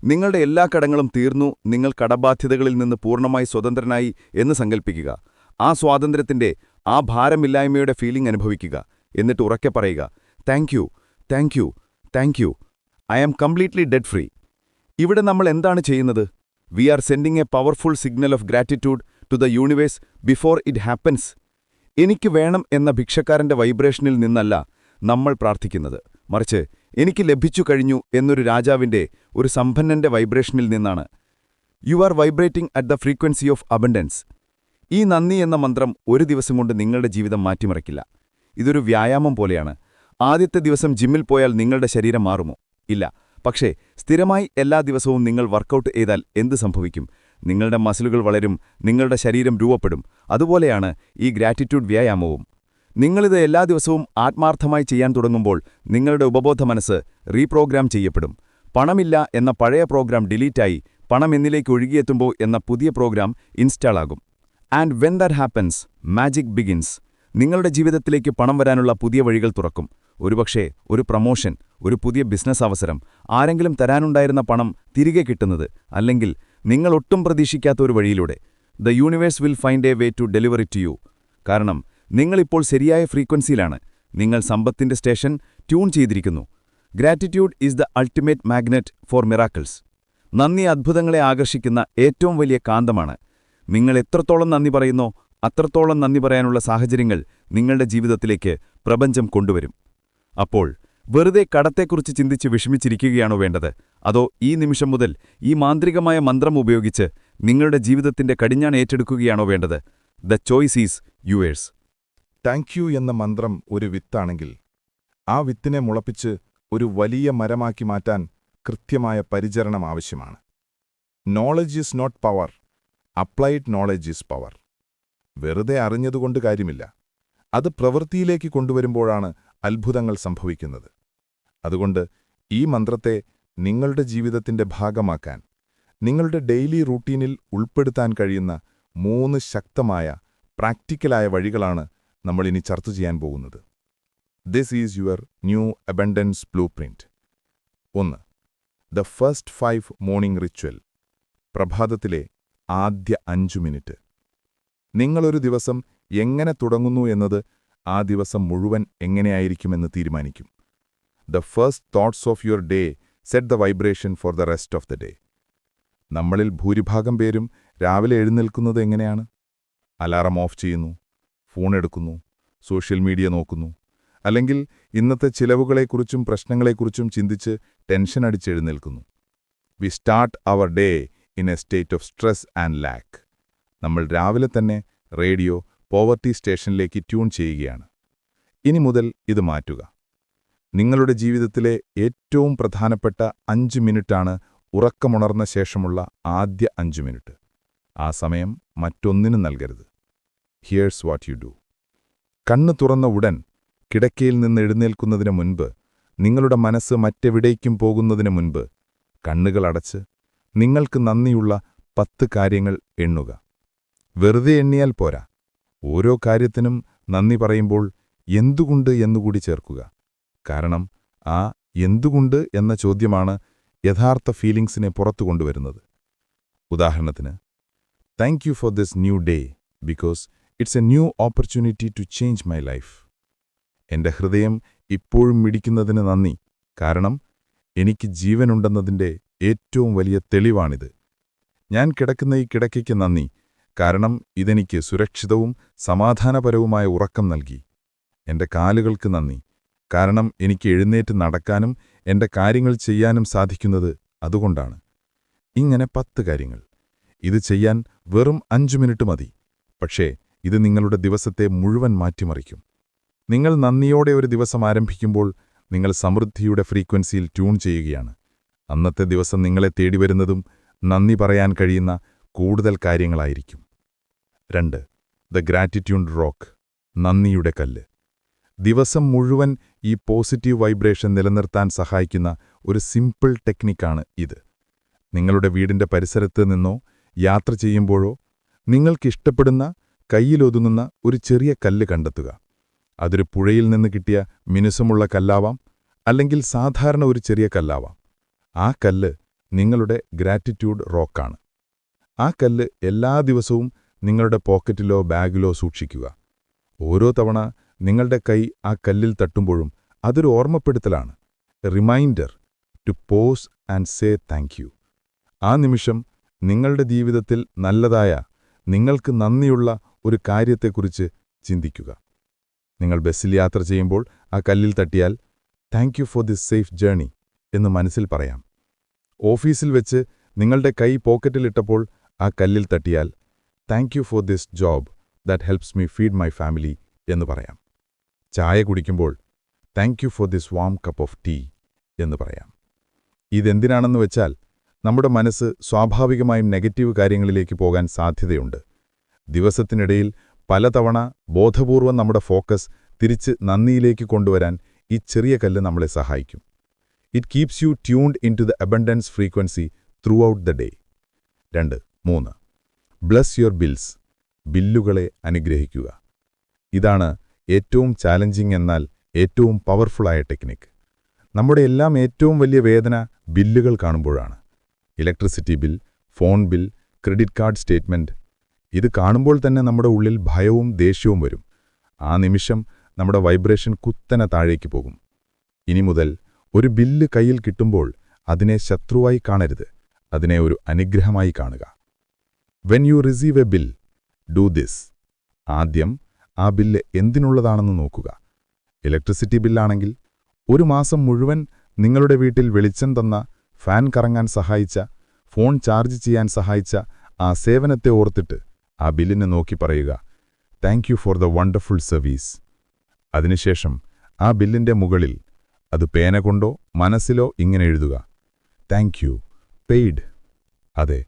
നിങ്ങളുടെ എല്ലാ കടങ്ങളും തീർന്നു നിങ്ങൾ കടബാധ്യതകളിൽ നിന്ന് പൂർണമായി സ്വതന്ത്രനായി എന്ന് സങ്കൽപ്പിക്കുക. ആ സ്വാതന്ത്ര്യത്തിന്റെ ആ ഭാരമില്ലായ്മയുടെ ഫീലിംഗ് അനുഭവിക്കുക. എന്നിട്ട് ഉറക്കെ പറയുക thank you thank you thank you I am completely debt free ഇവിടെ നമ്മൾ എന്താണ് ചെയ്യുന്നത്? We are sending a powerful signal of gratitude to the universe before it happens എനിക്ക് വേണം എന്ന ഭിക്ഷക്കാരന്റെ വൈബ്രേഷനിൽ നിന്നല്ല നമ്മൾ പ്രാർത്ഥിക്കുന്നത്. മറിച്ച് എനിക്ക് ലഭിച്ചു കഴിഞ്ഞു എന്നൊരു രാജാവിന്റെ ഒരു സമ്പന്നന്റെ വൈബ്രേഷനിൽ നിന്നാണ്. You are vibrating at the frequency of abundance ഈ നന്ദി എന്ന മന്ത്രം ഒരു ദിവസം കൊണ്ട് നിങ്ങളുടെ ജീവിതം മാറ്റിമറിക്കില്ല. ഇതൊരു വ്യായാമം പോലെയാണ്. ആദ്യത്തെ ദിവസം ജിമ്മിൽ പോയാൽ നിങ്ങളുടെ ശരീരം മാറുമോ? ഇല്ല. പക്ഷേ സ്ഥിരമായി എല്ലാ ദിവസവും നിങ്ങൾ വർക്കൗട്ട് ചെയ്താൽ എന്ത് സംഭവിക്കും? നിങ്ങളുടെ മസിലുകൾ വളരും നിങ്ങളുടെ ശരീരം രൂപപ്പെടും. അതുപോലെയാണ് ഈ ഗ്രാറ്റിറ്റ്യൂഡ് വ്യായാമവും. നിങ്ങളിത് എല്ലാ ദിവസവും ആത്മാർത്ഥമായി ചെയ്യാൻ തുടങ്ങുമ്പോൾ നിങ്ങളുടെ ഉപബോധ മനസ്സ് റീപ്രോഗ്രാം ചെയ്യപ്പെടും. പണമില്ല എന്ന പഴയ പ്രോഗ്രാം ഡിലീറ്റായി പണം എന്നിലേക്ക് ഒഴുകിയെത്തുമ്പോൾ എന്ന പുതിയ പ്രോഗ്രാം ഇൻസ്റ്റാൾ ആകും and when that happens magic begins. നിങ്ങളുടെ ജീവിതത്തിലേക്ക് പണം വരാനുള്ള പുതിയ വഴികൾ തുറക്കും. ഒരുപക്ഷേ ഒരു പ്രമോഷൻ ഒരു പുതിയ ബിസിനസ് അവസരം ആരെങ്കിലും തരാനുണ്ടായിരുന്ന പണം തിരികെ കിട്ടുന്നത് അല്ലെങ്കിൽ നിങ്ങൾ ഒട്ടും പ്രതീക്ഷിക്കാത്ത ഒരു വഴിയിലൂടെ. The universe will find a way to deliver it you കാരണം നിങ്ങളിപ്പോൾ ശരിയായ ഫ്രീക്വൻസിയിലാണ്. നിങ്ങൾ സമ്പത്തിന്റെ സ്റ്റേഷൻ ട്യൂൺ ചെയ്തിരിക്കുന്നു. Gratitude is the ultimate magnet for miracles നന്ദി അത്ഭുതങ്ങളെ ആകർഷിക്കുന്ന ഏറ്റവും വലിയ കാന്തമാണ്. നിങ്ങൾ എത്രത്തോളം നന്ദി പറയുന്നോ അത്രത്തോളം നന്ദി പറയാനുള്ള സാഹചര്യങ്ങൾ നിങ്ങളുടെ ജീവിതത്തിലേക്ക് പ്രപഞ്ചം കൊണ്ടുവരും. അപ്പോൾ വെറുതെ കടത്തെക്കുറിച്ച് ചിന്തിച്ച് വിഷമിച്ചിരിക്കുകയാണോ വേണ്ടത്? അതോ ഈ നിമിഷം മുതൽ ഈ മാന്ത്രികമായ മന്ത്രം ഉപയോഗിച്ച് നിങ്ങളുടെ ജീവിതത്തിന്റെ കടിഞ്ഞാൺ ഏറ്റെടുക്കുകയാണോ വേണ്ടത്? The choice is yours thank you എന്ന മന്ത്രം ഒരു വിത്താണെങ്കിൽ ആ വിത്തിനെ മുളപ്പിച്ച് ഒരു വലിയ മരമാക്കി മാറ്റാൻ കൃത്യമായ പരിചരണം ആവശ്യമാണ്. Knowledge is not power applied knowledge is power വെറുതെ അറിഞ്ഞതുകൊണ്ട് കാര്യമില്ല. അത് പ്രവൃത്തിയിലേക്ക് കൊണ്ടുവരുമ്പോഴാണ് അത്ഭുതങ്ങൾ സംഭവിക്കുന്നത്. അതുകൊണ്ട് ഈ മന്ത്രത്തെ നിങ്ങളുടെ ജീവിതത്തിന്റെ ഭാഗമാക്കാൻ നിങ്ങളുടെ ഡെയിലി റൂട്ടീനിൽ ഉൾപ്പെടുത്താൻ കഴിയുന്ന മൂന്ന് ശക്തമായ പ്രാക്ടിക്കലായ വഴികളാണ് നമ്മളിനി ചർച്ച ചെയ്യാൻ പോകുന്നത്. This is your new abundance blueprint ഒന്ന് the first five morning ritual പ്രഭാതത്തിലെ ആദ്യ അഞ്ചു മിനിറ്റ്. നിങ്ങളൊരു ദിവസം എങ്ങനെ തുടങ്ങുന്നു എന്നത് ആ ദിവസം മുഴുവൻ എങ്ങനെയായിരിക്കുമെന്ന് തീരുമാനിക്കും. The first thoughts of your day set the vibration for the rest of the day നമ്മളിൽ ഭൂരിഭാഗം പേരും രാവിലെ എഴുന്നേൽക്കുന്നത് എങ്ങനെയാണ്? അലാറം ഓഫ് ചെയ്യുന്നു ഫോൺ എടുക്കുന്നു സോഷ്യൽ മീഡിയ നോക്കുന്നു അല്ലെങ്കിൽ ഇന്നത്തെ ചിലവുകളെക്കുറിച്ചും പ്രശ്നങ്ങളെക്കുറിച്ചും ചിന്തിച്ച് tension അടിച്ചെഴുന്നേൽക്കുന്നു we start our day in a state of stress and lack നമ്മൾ രാവിലെ തന്നെ റേഡിയോ പോവർട്ടി സ്റ്റേഷനിലേക്ക് ട്യൂൺ ചെയ്യുകയാണ്. ഇനി മുതൽ ഇത് മാറ്റുക. നിങ്ങളുടെ ജീവിതത്തിലെ ഏറ്റവും പ്രധാനപ്പെട്ട അഞ്ച് മിനിറ്റാണ് ഉറക്കമുണർന്ന ശേഷമുള്ള ആദ്യ അഞ്ച് മിനിറ്റ്. ആ സമയം മറ്റൊന്നിനും നൽകരുത്. ഹിയേഴ്സ് വാട്ട് യു ഡു കണ്ണു തുറന്ന ഉടൻ കിടക്കയിൽ നിന്ന് എഴുന്നേൽക്കുന്നതിന് മുൻപ് നിങ്ങളുടെ മനസ്സ് മറ്റെവിടേക്കും പോകുന്നതിന് മുൻപ് കണ്ണുകൾ അടച്ച് നിങ്ങൾക്ക് നന്ദിയുള്ള പത്ത് കാര്യങ്ങൾ എണ്ണുക. വെറുതെ എണ്ണിയാൽ പോരാ. ഓരോ കാര്യത്തിനും നന്ദി പറയുമ്പോൾ എന്തുകൊണ്ട് എന്നുകൂടി ചേർക്കുക. കാരണം ആ എന്തുകൊണ്ട് എന്ന ചോദ്യമാണ് യഥാർത്ഥ ഫീലിംഗ്സിനെ പുറത്തു കൊണ്ടുവരുന്നത്. ഉദാഹരണത്തിന് thank you for this new day because it's a new opportunity to change my life എന്റെ ഹൃദയം ഇപ്പോഴും മിടിക്കുന്നതിന് നന്ദി. കാരണം എനിക്ക് ജീവനുണ്ടെന്നതിന്റെ ഏറ്റവും വലിയ തെളിവാണിത്. ഞാൻ കിടക്കുന്ന ഈ കിടക്കയ്ക്ക് നന്ദി. കാരണം ഇതെനിക്ക് സുരക്ഷിതവും സമാധാനപരവുമായ ഉറക്കം നൽകി. എന്റെ കാലുകൾക്ക് നന്ദി. കാരണം എനിക്ക് എഴുന്നേറ്റ് നടക്കാനും എന്റെ കാര്യങ്ങൾ ചെയ്യാനും സാധിക്കുന്നത് അതുകൊണ്ടാണ്. ഇങ്ങനെ പത്ത് കാര്യങ്ങൾ. ഇത് ചെയ്യാൻ വെറും അഞ്ചു മിനിറ്റ് മതി. പക്ഷേ ഇത് നിങ്ങളുടെ ദിവസത്തെ മുഴുവൻ മാറ്റിമറിക്കും. നിങ്ങൾ നന്ദിയോടെ ഒരു ദിവസം ആരംഭിക്കുമ്പോൾ നിങ്ങൾ സമൃദ്ധിയുടെ ഫ്രീക്വൻസിയിൽ ട്യൂൺ ചെയ്യുകയാണ്. അന്നത്തെ ദിവസം നിങ്ങളെ തേടിവരുന്നതും നന്ദി പറയാൻ കഴിയുന്ന കൂടുതൽ കാര്യങ്ങളായിരിക്കും. രണ്ട് ദ ഗ്രാറ്റിറ്റ്യൂഡ് റോക്ക് നന്ദിയുടെ കല്ല്. ദിവസം മുഴുവൻ ഈ പോസിറ്റീവ് വൈബ്രേഷൻ നിലനിർത്താൻ സഹായിക്കുന്ന ഒരു സിമ്പിൾ ടെക്നിക്കാണ് ഇത്. നിങ്ങളുടെ വീടിന്റെ പരിസരത്ത് നിന്നോ യാത്ര ചെയ്യുമ്പോഴോ നിങ്ങൾക്കിഷ്ടപ്പെടുന്ന കയ്യിലൊതുങ്ങുന്ന ഒരു ചെറിയ കല്ല് കണ്ടെത്തുക. അതൊരു പുഴയിൽ നിന്ന് കിട്ടിയ മിനുസമുള്ള കല്ലാവാം അല്ലെങ്കിൽ സാധാരണ ഒരു ചെറിയ കല്ലാവാം. ആ കല്ല് നിങ്ങളുടെ ഗ്രാറ്റിറ്റ്യൂഡ് റോക്കാണ്. ആ കല്ല് എല്ലാ ദിവസവും നിങ്ങളുടെ പോക്കറ്റിലോ ബാഗിലോ സൂക്ഷിക്കുക. ഓരോ തവണ നിങ്ങളുടെ കൈ ആ കല്ലിൽ തട്ടുമ്പോഴും അതൊരു ഓർമ്മപ്പെടുത്തലാണ്. Reminder to pause and say thank you ആ നിമിഷം നിങ്ങളുടെ ജീവിതത്തിൽ നല്ലതായ നിങ്ങൾക്ക് നന്ദിയുള്ള ഒരു കാര്യത്തെക്കുറിച്ച് ചിന്തിക്കുക. നിങ്ങൾ ബസ്സിൽ യാത്ര ചെയ്യുമ്പോൾ ആ കല്ലിൽ തട്ടിയാൽ thank you for this safe journey എന്ന് മനസ്സിൽ പറയാം. ഓഫീസിൽ വെച്ച് നിങ്ങളുടെ കൈ പോക്കറ്റിലിട്ടപ്പോൾ ആ കല്ലിൽ തട്ടിയാൽ thank you for this job that helps me feed my family എന്ന് പറയാം. ചായ കുടിക്കുമ്പോൾ thank you for this warm cup of tea എന്ന് പറയാം. ഇതെന്തിനാണെന്ന് വെച്ചാൽ നമ്മുടെ മനസ്സ് സ്വാഭാവികമായും നെഗറ്റീവ് കാര്യങ്ങളിലേക്ക് പോകാൻ സാധ്യതയുണ്ട്. ദിവസത്തിനിടയിൽ പലതവണ ബോധപൂർവം നമ്മുടെ ഫോക്കസ് തിരിച്ച് നന്ദിയിലേക്ക് കൊണ്ടുവരാൻ ഈ ചെറിയ കല്ല് നമ്മളെ സഹായിക്കും. It keeps you tuned in to the abundance frequency throughout the day രണ്ട് മൂന്ന്. ബ്ലസ് യുവർ ബിൽസ് ബില്ലുകളെ അനുഗ്രഹിക്കുക. ഇതാണ് ഏറ്റവും ചാലഞ്ചിങ് എന്നാൽ ഏറ്റവും പവർഫുള്ളായ ടെക്നിക്ക് നമ്മുടെ എല്ലാം ഏറ്റവും വലിയ വേദന ബില്ലുകൾ കാണുമ്പോഴാണ്. Electricity bill phone bill credit card statement ഇത് കാണുമ്പോൾ തന്നെ നമ്മുടെ ഉള്ളിൽ ഭയവും ദേഷ്യവും വരും. ആ നിമിഷം നമ്മുടെ വൈബ്രേഷൻ കുത്തനെ താഴേക്ക് പോകും. ഇനി മുതൽ ഒരു ബില്ല് കയ്യിൽ കിട്ടുമ്പോൾ അതിനെ ശത്രുവായി കാണരുത്. അതിനെ ഒരു അനുഗ്രഹമായി കാണുക. When you receive a bill do this ആദ്യം ആ ബില്ല് എന്തിനുള്ളതാണെന്ന് നോക്കുക. ഇലക്ട്രിസിറ്റി ബില്ലാണെങ്കിൽ ഒരു മാസം മുഴുവൻ നിങ്ങളുടെ വീട്ടിൽ വെളിച്ചം തന്ന ഫാൻ കറങ്ങാൻ സഹായിച്ച ഫോൺ ചാർജ് ചെയ്യാൻ സഹായിച്ച ആ സേവനത്തെ ഓർത്തിട്ട് ആ ബില്ലിനെ നോക്കി പറയുക. Thank you for the wonderful service അതിനുശേഷം ആ ബില്ലിന്റെ മുകളിൽ അത് പേന കൊണ്ടോ മനസ്സിലോ ഇങ്ങനെ എഴുതുക. താങ്ക് യു പെയ്ഡ് അതെ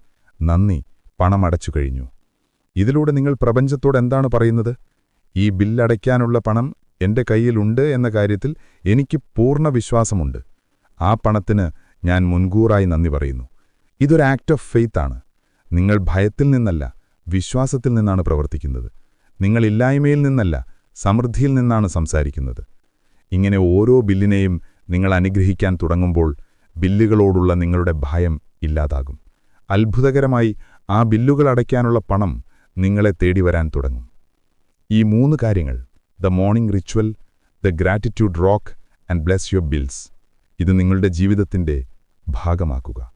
നന്ദി. പണമടച്ചു കഴിഞ്ഞു ഇതിലൂടെ നിങ്ങൾ പ്രപഞ്ചത്തോട് എന്താണ് പറയുന്നത്? ഈ ബില്ലടയ്ക്കാനുള്ള പണം എന്റെ കയ്യിലുണ്ട് എന്ന കാര്യത്തിൽ എനിക്ക് പൂർണ വിശ്വാസമുണ്ട്. ആ പണത്തിന് ഞാൻ മുൻകൂറായി നന്ദി പറയുന്നു. ഇതൊരു ആക്ട് ഓഫ് ഫെയ്ത്താണ് നിങ്ങൾ ഭയത്തിൽ നിന്നല്ല വിശ്വാസത്തിൽ നിന്നാണ് പ്രവർത്തിക്കുന്നത്. നിങ്ങൾ ഇല്ലായ്മയിൽ നിന്നല്ല സമൃദ്ധിയിൽ നിന്നാണ് സംസാരിക്കുന്നത്. ഇങ്ങനെ ഓരോ ബില്ലിനെയും നിങ്ങൾ അനുഗ്രഹിക്കാൻ തുടങ്ങുമ്പോൾ ബില്ലുകളോടുള്ള നിങ്ങളുടെ ഭയം ഇല്ലാതാകും. അത്ഭുതകരമായി ആ ബില്ലുകൾ അടയ്ക്കാനുള്ള പണം നിങ്ങളെ തേടി വരാൻ തുടങ്ങും. ഈ മൂന്ന് കാര്യങ്ങൾ the morning ritual the gratitude rock and bless your bills ഇത് നിങ്ങളുടെ ജീവിതത്തിന്റെ ഭാഗമാക്കുക.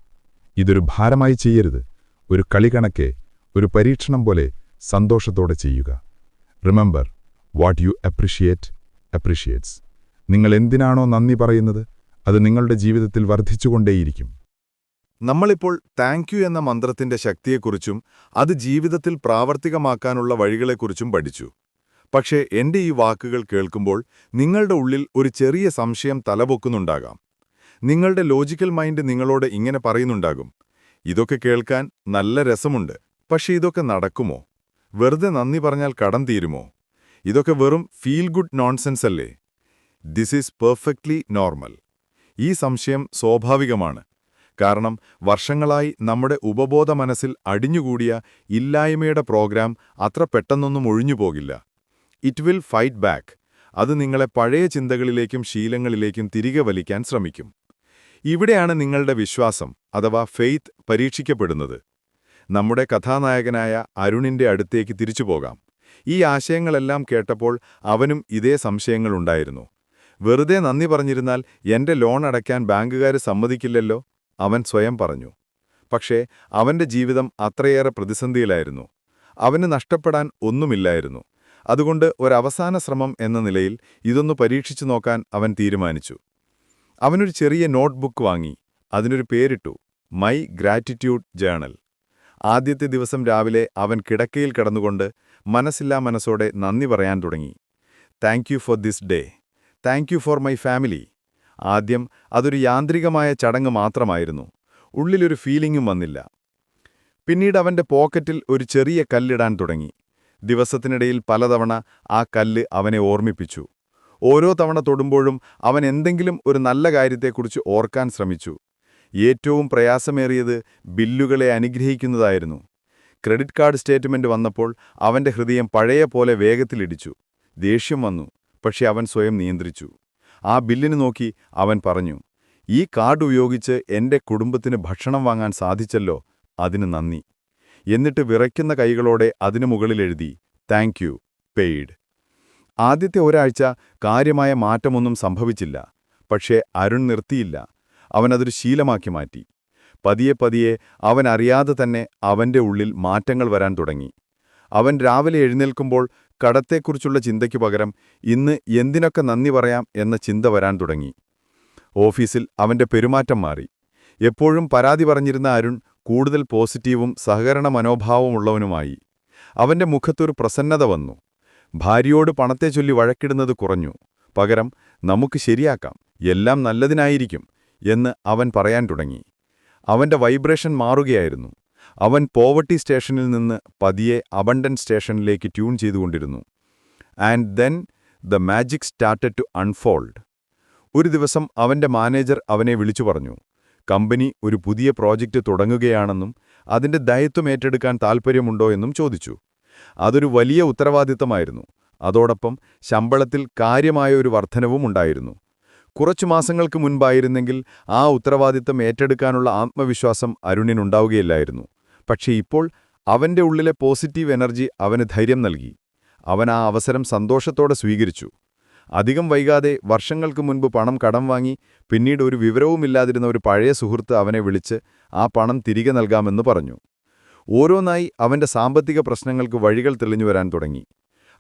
ഇതൊരു ഭാരമായി ചെയ്യരുത്. ഒരു കളി കണക്കെ ഒരു പരീക്ഷണം പോലെ സന്തോഷത്തോടെ ചെയ്യുക. Remember what you appreciate appreciates നിങ്ങൾ എന്തിനാണോ നന്ദി പറയുന്നത് അത് നിങ്ങളുടെ ജീവിതത്തിൽ വർദ്ധിച്ചുകൊണ്ടേയിരിക്കും. നമ്മളിപ്പോൾ താങ്ക് യു എന്ന മന്ത്രത്തിന്റെ ശക്തിയെക്കുറിച്ചും അത് ജീവിതത്തിൽ പ്രാവർത്തികമാക്കാനുള്ള വഴികളെക്കുറിച്ചും പഠിച്ചു. പക്ഷേ എന്റെ ഈ വാക്കുകൾ കേൾക്കുമ്പോൾ നിങ്ങളുടെ ഉള്ളിൽ ഒരു ചെറിയ സംശയം തലപൊക്കുന്നുണ്ടാകാം. നിങ്ങളുടെ ലോജിക്കൽ മൈൻഡ് നിങ്ങളോട് ഇങ്ങനെ പറയുന്നുണ്ടാകും. ഇതൊക്കെ കേൾക്കാൻ നല്ല രസമുണ്ട്. പക്ഷേ ഇതൊക്കെ നടക്കുമോ? വെറുതെ നന്ദി പറഞ്ഞാൽ കടം തീരുമോ? ഇതൊക്കെ വെറും ഫീൽ ഗുഡ് നോൺസെൻസ് അല്ലേ? ദിസ് ഈസ് പെർഫെക്റ്റ്ലി നോർമൽ ഈ സംശയം സ്വാഭാവികമാണ്. കാരണം വർഷങ്ങളായി നമ്മുടെ ഉപബോധ മനസ്സിൽ അടിഞ്ഞുകൂടിയ ഇല്ലായ്മയുടെ പ്രോഗ്രാം അത്ര പെട്ടെന്നൊന്നും ഒഴിഞ്ഞുപോകില്ല. ഇറ്റ് വിൽ ഫൈറ്റ് ബാക്ക് അത് നിങ്ങളെ പഴയ ചിന്തകളിലേക്കും ശീലങ്ങളിലേക്കും തിരികെ വലിക്കാൻ ശ്രമിക്കും. ഇവിടെയാണ് നിങ്ങളുടെ വിശ്വാസം അഥവാ ഫെയ്ത്ത് പരീക്ഷിക്കപ്പെടുന്നത്. നമ്മുടെ കഥാനായകനായ അരുണിന്റെ അടുത്തേക്ക് തിരിച്ചു പോകാം. ഈ ആശയങ്ങളെല്ലാം കേട്ടപ്പോൾ അവനും ഇതേ സംശയങ്ങളുണ്ടായിരുന്നു വെറുതെ നന്ദി പറഞ്ഞിരുന്നാൽ എന്റെ ലോൺ അടയ്ക്കാൻ ബാങ്കുകാർ സമ്മതിക്കില്ലല്ലോ? അവൻ സ്വയം പറഞ്ഞു. പക്ഷേ അവന്റെ ജീവിതം അത്രയേറെ പ്രതിസന്ധിയിലായിരുന്നു. അവന് നഷ്ടപ്പെടാൻ ഒന്നുമില്ലായിരുന്നു. അതുകൊണ്ട് ഒരവസാന ശ്രമം എന്ന നിലയിൽ ഇതൊന്നു പരീക്ഷിച്ചു നോക്കാൻ അവൻ തീരുമാനിച്ചു. അവനൊരു ചെറിയ നോട്ട്ബുക്ക് വാങ്ങി. അതിനൊരു പേരിട്ടു. My gratitude journal. ആദ്യത്തെ ദിവസം രാവിലെ അവൻ കിടക്കയിൽ കിടന്നുകൊണ്ട് മനസ്സില്ലാ മനസ്സോടെ നന്ദി പറയാൻ തുടങ്ങി. Thank for this day. Thank for my family. ആദ്യം അതൊരു യാന്ത്രികമായ ചടങ്ങ് മാത്രമായിരുന്നു. ഉള്ളിലൊരു ഫീലിംഗും വന്നില്ല. പിന്നീട് അവന്റെ പോക്കറ്റിൽ ഒരു ചെറിയ കല്ലിടാൻ തുടങ്ങി. ദിവസത്തിനിടയിൽ പലതവണ ആ കല്ല് അവനെ ഓർമ്മിപ്പിച്ചു. ഓരോ തവണ തൊടുമ്പോഴും അവൻ എന്തെങ്കിലും ഒരു നല്ല കാര്യത്തെക്കുറിച്ച് ഓർക്കാൻ ശ്രമിച്ചു. ഏറ്റവും പ്രയാസമേറിയത് ബില്ലുകളെ അനുഗ്രഹിക്കുന്നതായിരുന്നു. ക്രെഡിറ്റ് കാർഡ് സ്റ്റേറ്റ്മെന്റ് വന്നപ്പോൾ അവന്റെ ഹൃദയം പഴയ പോലെ വേഗത്തിലിടിച്ചു. ദേഷ്യം വന്നു. പക്ഷെ അവൻ സ്വയം നിയന്ത്രിച്ചു. ആ ബില്ലിന് നോക്കി അവൻ പറഞ്ഞു ഈ കാർഡ് ഉപയോഗിച്ച് എന്റെ കുടുംബത്തിന് ഭക്ഷണം വാങ്ങാൻ സാധിച്ചല്ലോ അതിന് നന്ദി എന്നിട്ട് വിറയ്ക്കുന്ന കൈകളോടെ അതിനു മുകളിലെഴുതി താങ്ക് യു പെയ്ഡ് ആദ്യത്തെ ഒരാഴ്ച കാര്യമായ മാറ്റമൊന്നും സംഭവിച്ചില്ല. പക്ഷേ അരുൺ നിർത്തിയില്ല. അവനതൊരു ശീലമാക്കി മാറ്റി. പതിയെ പതിയെ അവൻ അറിയാതെ തന്നെ അവന്റെ ഉള്ളിൽ മാറ്റങ്ങൾ വരാൻ തുടങ്ങി. അവൻ രാവിലെ എഴുന്നേൽക്കുമ്പോൾ കടത്തെക്കുറിച്ചുള്ള ചിന്തയ്ക്കു പകരം ഇന്ന് എന്തിനൊക്കെ നന്ദി പറയാം എന്ന ചിന്ത വരാൻ തുടങ്ങി. ഓഫീസിൽ അവന്റെ പെരുമാറ്റം മാറി. എപ്പോഴും പരാതി പറഞ്ഞിരുന്ന അരുൺ കൂടുതൽ പോസിറ്റീവും സഹകരണ മനോഭാവമുള്ളവനുമായി അവന്റെ മുഖത്തൊരു പ്രസന്നത വന്നു. ഭാര്യയോട് പണത്തെ ചൊല്ലി വഴക്കിടുന്നത് കുറഞ്ഞു. പകരം നമുക്ക് ശരിയാക്കാം. എല്ലാം നല്ലതിനായിരിക്കും എന്ന് അവൻ പറയാൻ തുടങ്ങി. അവന്റെ വൈബ്രേഷൻ മാറുകയായിരുന്നു. അവൻ പോവർട്ടി സ്റ്റേഷനിൽ നിന്ന് പതിയെ അബണ്ടൻ സ്റ്റേഷനിലേക്ക് ട്യൂൺ ചെയ്തുകൊണ്ടിരുന്നു. And then the magic started to unfold. ഒരു ദിവസം അവന്റെ മാനേജർ അവനെ വിളിച്ചു പറഞ്ഞു കമ്പനി ഒരു പുതിയ പ്രോജക്റ്റ് തുടങ്ങുകയാണെന്നും അതിന്റെ ദയത്വം ഏറ്റെടുക്കാൻ താൽപ്പര്യമുണ്ടോ എന്നും ചോദിച്ചു. അതൊരു വലിയ ഉത്തരവാദിത്തമായിരുന്നു. അതോടൊപ്പം ശമ്പളത്തിൽ കാര്യമായ ഒരു വർധനവും ഉണ്ടായിരുന്നു. കുറച്ചു മാസങ്ങൾക്ക് മുൻപായിരുന്നെങ്കിൽ ആ ഉത്തരവാദിത്തം ഏറ്റെടുക്കാനുള്ള ആത്മവിശ്വാസം അരുണിനുണ്ടാവുകയില്ലായിരുന്നു. പക്ഷേ ഇപ്പോൾ അവന്റെ ഉള്ളിലെ പോസിറ്റീവ് എനർജി അവന് ധൈര്യം നൽകി. അവൻ ആ അവസരം സന്തോഷത്തോടെ സ്വീകരിച്ചു. അധികം വൈകാതെ വർഷങ്ങൾക്ക് മുൻപ് പണം കടം വാങ്ങി പിന്നീട് ഒരു വിവരവുമില്ലാതിരുന്ന ഒരു പഴയ സുഹൃത്ത് അവനെ വിളിച്ച് ആ പണം തിരികെ നൽകാമെന്ന് പറഞ്ഞു. ഓരോന്നായി അവന്റെ സാമ്പത്തിക പ്രശ്നങ്ങൾക്ക് വഴികൾ തെളിഞ്ഞു വരാൻ തുടങ്ങി.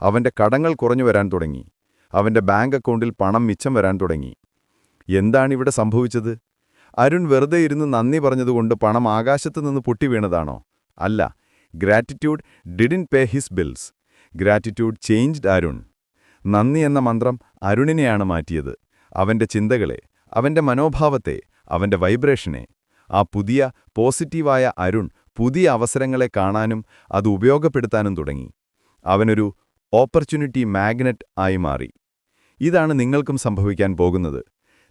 അവന്റെ കടങ്ങൾ കുറഞ്ഞു വരാൻ തുടങ്ങി. അവന്റെ ബാങ്ക് അക്കൗണ്ടിൽ പണം മിച്ചം വരാൻ തുടങ്ങി. എന്താണിവിടെ സംഭവിച്ചത്? അരുൺ വെറുതെ ഇരുന്ന് നന്ദി പറഞ്ഞതുകൊണ്ട് പണം ആകാശത്തു നിന്ന് പൊട്ടി വീണതാണോ? അല്ല. Gratitude didn't pay his bills. Gratitude changed Arun. നന്ദി എന്ന മന്ത്രം അരുണിനെയാണ് മാറ്റിയത്. അവന്റെ ചിന്തകളെ അവന്റെ മനോഭാവത്തെ അവന്റെ വൈബ്രേഷനെ. ആ പുതിയ പോസിറ്റീവായ അരുൺ പുതിയ അവസരങ്ങളെ കാണാനും അത് ഉപയോഗപ്പെടുത്താനും തുടങ്ങി. അവനൊരു ഓപ്പർച്യൂണിറ്റി മാഗ്നറ്റ് ആയി മാറി. ഇതാണ് നിങ്ങൾക്കും സംഭവിക്കാൻ പോകുന്നത്.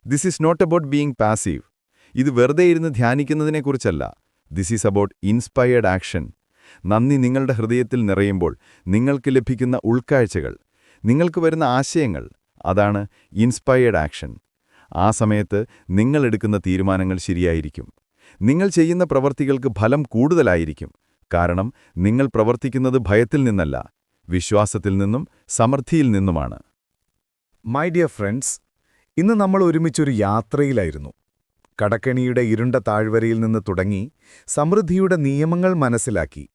This is not about being passive. ഇത് വെറുതെ ഇരുന്ന് ധ്യാനിക്കുന്നതിനെക്കുറിച്ചല്ല. This is about inspired action നന്ദി നിങ്ങളുടെ ഹൃദയത്തിൽ നിറയുമ്പോൾ നിങ്ങൾക്ക് ലഭിക്കുന്ന ഉൾക്കാഴ്ചകൾ. നിങ്ങൾക്ക് വരുന്ന ആശയങ്ങൾ. അതാണ് ഇൻസ്പയർഡ് ആക്ഷൻ ആ സമയത്ത് നിങ്ങൾ എടുക്കുന്ന തീരുമാനങ്ങൾ ശരിയായിരിക്കും. നിങ്ങൾ ചെയ്യുന്ന പ്രവർത്തികൾക്ക് ഫലം കൂടുതലായിരിക്കും. കാരണം നിങ്ങൾ പ്രവർത്തിക്കുന്നത് ഭയത്തിൽ നിന്നല്ല വിശ്വാസത്തിൽ നിന്നും സമൃദ്ധിയിൽ നിന്നുമാണ്. മൈ ഡിയർ ഫ്രണ്ട്സ് ഇന്ന് നമ്മൾ ഒരുമിച്ചൊരു യാത്രയിലായിരുന്നു. കടക്കണിയുടെ ഇരുണ്ട താഴ്വരയിൽ നിന്ന് തുടങ്ങി സമൃദ്ധിയുടെ നിയമങ്ങൾ മനസ്സിലാക്കി.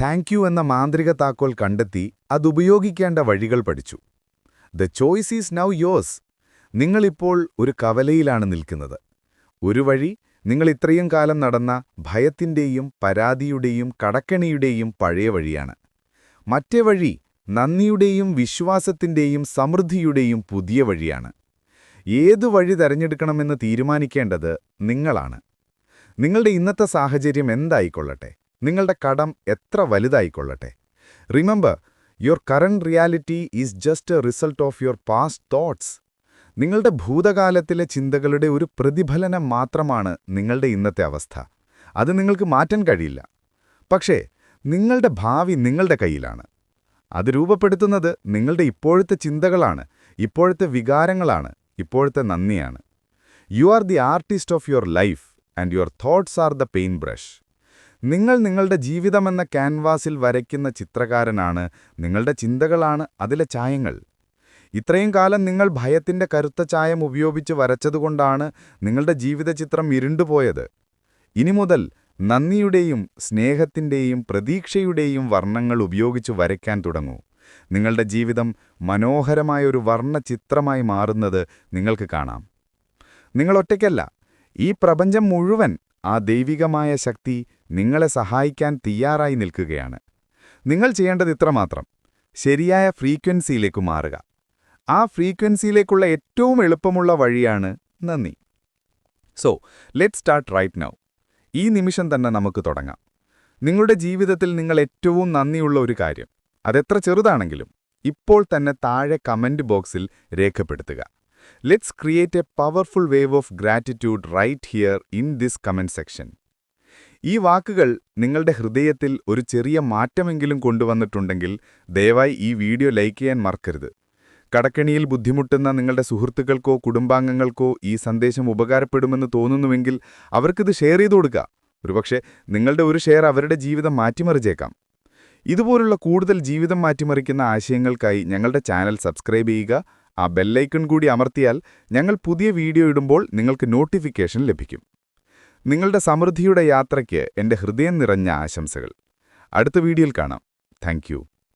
താങ്ക് യു എന്ന മാന്ത്രിക താക്കോൽ കണ്ടെത്തി അതുപയോഗിക്കേണ്ട വഴികൾ പഠിച്ചു. The choice is now yours. നിങ്ങളിപ്പോൾ ഒരു കവലയിലാണ് നിൽക്കുന്നത്. ഒരു വഴി നിങ്ങൾ ഇത്രയും കാലം നടന്ന ഭയത്തിന്റെയും പരാതിയുടെയും കടക്കണിയുടെയും പഴയ വഴിയാണ്. മറ്റേ വഴി നന്ദിയുടെയും വിശ്വാസത്തിന്റെയും സമൃദ്ധിയുടെയും പുതിയ വഴിയാണ്. ഏതു വഴി തിരഞ്ഞെടുക്കണമെന്ന് തീരുമാനിക്കേണ്ടത് നിങ്ങളാണ്. നിങ്ങളുടെ ഇന്നത്തെ സാഹചര്യം എന്തായിക്കൊള്ളട്ടെ? നിങ്ങളുടെ കടം എത്ര വലുതായിക്കൊള്ളട്ടെ? Remember your current reality is just a result of your past thoughts നിങ്ങളുടെ ഭൂതകാലത്തിലെ ചിന്തകളുടെ ഒരു പ്രതിഫലനം മാത്രമാണ് നിങ്ങളുടെ ഇന്നത്തെ അവസ്ഥ. അത് നിങ്ങൾക്ക് മാറ്റാൻ കഴിയില്ല. പക്ഷേ നിങ്ങളുടെ ഭാവി നിങ്ങളുടെ കയ്യിലാണ്. അത് രൂപപ്പെടുത്തുന്നത് നിങ്ങളുടെ ഇപ്പോഴത്തെ ചിന്തകളാണ് ഇപ്പോഴത്തെ വികാരങ്ങളാണ്. ഇപ്പോഴത്തെ നന്ദിയാണ്. You are the artist of your life and your thoughts are the paint brush നിങ്ങൾ നിങ്ങളുടെ ജീവിതമെന്ന ക്യാൻവാസിൽ വരയ്ക്കുന്ന ചിത്രകാരനാണ് നിങ്ങളുടെ ചിന്തകളാണ് അതിലെ ചായങ്ങൾ. ഇത്രയും കാലം നിങ്ങൾ ഭയത്തിന്റെ കരുത്ത ചായം ഉപയോഗിച്ച് വരച്ചതുകൊണ്ടാണ് നിങ്ങളുടെ ജീവിതചിത്രം ഇരുണ്ടുപോയത്. ഇനി മുതൽ നന്ദിയുടെയും സ്നേഹത്തിന്റെയും പ്രതീക്ഷയുടെയും വർണങ്ങൾ ഉപയോഗിച്ച് വരയ്ക്കാൻ തുടങ്ങൂ. നിങ്ങളുടെ ജീവിതം മനോഹരമായ ഒരു വർണചിത്രമായി മാറുന്നത് നിങ്ങൾക്ക് കാണാം. നിങ്ങളൊറ്റയ്ക്കല്ല ഈ പ്രപഞ്ചം മുഴുവൻ ആ ദൈവികമായ ശക്തി നിങ്ങളെ സഹായിക്കാൻ തയ്യാറായി നിൽക്കുകയാണ്. നിങ്ങൾ ചെയ്യേണ്ടത് ഇത്രമാത്രം ശരിയായ ഫ്രീക്വൻസിയിലേക്ക് മാറുക. ആ ഫ്രീക്വൻസിയിലേക്കുള്ള ഏറ്റവും എളുപ്പമുള്ള വഴിയാണ് നന്ദി. So let start right now ഈ നിമിഷം തന്നെ നമുക്ക് തുടങ്ങാം. നിങ്ങളുടെ ജീവിതത്തിൽ നിങ്ങൾ ഏറ്റവും നന്ദിയുള്ള ഒരു കാര്യം. അതെത്ര ചെറുതാണെങ്കിലും ഇപ്പോൾ തന്നെ താഴെ കമന്റ് ബോക്സിൽ രേഖപ്പെടുത്തുക. Let's create a powerful wave of gratitude right here in this comment section ഈ വാക്കുകൾ നിങ്ങളുടെ ഹൃദയത്തിൽ ഒരു ചെറിയ മാറ്റമെങ്കിലും കൊണ്ടുവന്നിട്ടുണ്ടെങ്കിൽ ദയവായി ഈ വീഡിയോ ലൈക്ക് ചെയ്യാൻ മറക്കരുത്. കടക്കണിയിൽ ബുദ്ധിമുട്ടുന്ന നിങ്ങളുടെ സുഹൃത്തുക്കൾക്കോ കുടുംബാംഗങ്ങൾക്കോ ഈ സന്ദേശം ഉപകാരപ്പെടുമെന്ന് തോന്നുന്നുവെങ്കിൽ അവർക്കിത് ഷെയർ ചെയ്തു കൊടുക്കുക. ഒരുപക്ഷെ നിങ്ങളുടെ ഒരു ഷെയർ അവരുടെ ജീവിതം മാറ്റിമറിച്ചേക്കാം. ഇതുപോലുള്ള കൂടുതൽ ജീവിതം മാറ്റിമറിക്കുന്ന ആശയങ്ങൾക്കായി ഞങ്ങളുടെ ചാനൽ സബ്സ്ക്രൈബ് ചെയ്യുക. ആ ബെല്ലൈക്കൺ കൂടി അമർത്തിയാൽ ഞങ്ങൾ പുതിയ വീഡിയോ ഇടുമ്പോൾ നിങ്ങൾക്ക് നോട്ടിഫിക്കേഷൻ ലഭിക്കും. നിങ്ങളുടെ സമൃദ്ധിയുടെ യാത്രയ്ക്ക് എന്റെ ഹൃദയം നിറഞ്ഞ ആശംസകൾ. അടുത്ത വീഡിയോയിൽ കാണാം. താങ്ക്